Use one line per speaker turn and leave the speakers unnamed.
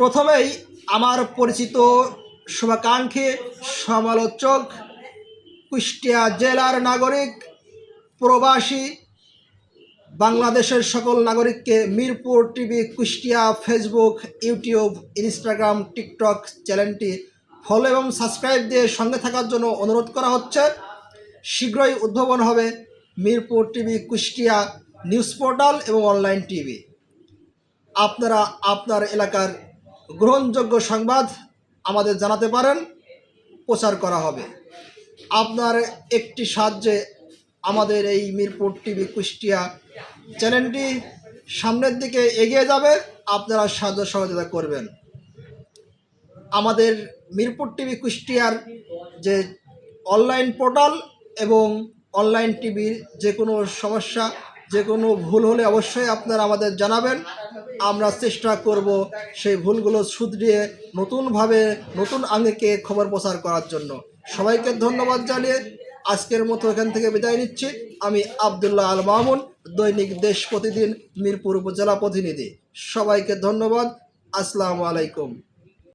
প্রথমেই আমার পরিচিত শুভাকাঙ্ক্ষী সমালোচক কুষ্টিয়া জেলার নাগরিক, প্রবাসী, বাংলাদেশের সকল নাগরিককে Mirpur TV Kushtia Facebook, YouTube, Instagram, TikTok চ্যানেলটি ফলো এবং সাবস্ক্রাইব দিয়ে সঙ্গে থাকার জন্য অনুরোধ করা হচ্ছে। শীঘ্রই উদ্ভাবন হবে Mirpur TV Kushtia news portal এবং অনলাইন টিভি। আপনারা আপনার এলাকার গ্রহণযোগ্য সংবাদ আমাদের জানাতে পারেন, প্রচার করা হবে। আপনার একটি সাহায্যে আমাদের এই মিরপুর টিভি কুষ্টিয়া চ্যানেলটি সামনের দিকে এগিয়ে যাবে, আপনারা সাহায্য সহযোগিতা করবেন। আমাদের মিরপুর টিভি কুষ্টিয়ার যে অনলাইন পোর্টাল এবং অনলাইন টিভির যে কোনো সমস্যা, যে কোনো ভুল হলে অবশ্যই আপনারা আমাদের জানাবেন। আমরা চেষ্টা করব সেই ভুলগুলো শুধরিয়ে নতুনভাবে নতুন আঙ্গিকে খবর প্রচার করার জন্য। সবাইকে ধন্যবাদ জানিয়ে আজকের মতো এখান থেকে বিদায় নিচ্ছি। আমি আবদুল্লাহ আল মামুন, দৈনিক দেশ প্রতিদিন মিরপুর উপজেলা প্রতিনিধি। সবাইকে ধন্যবাদ। আসসালামু আলাইকুম।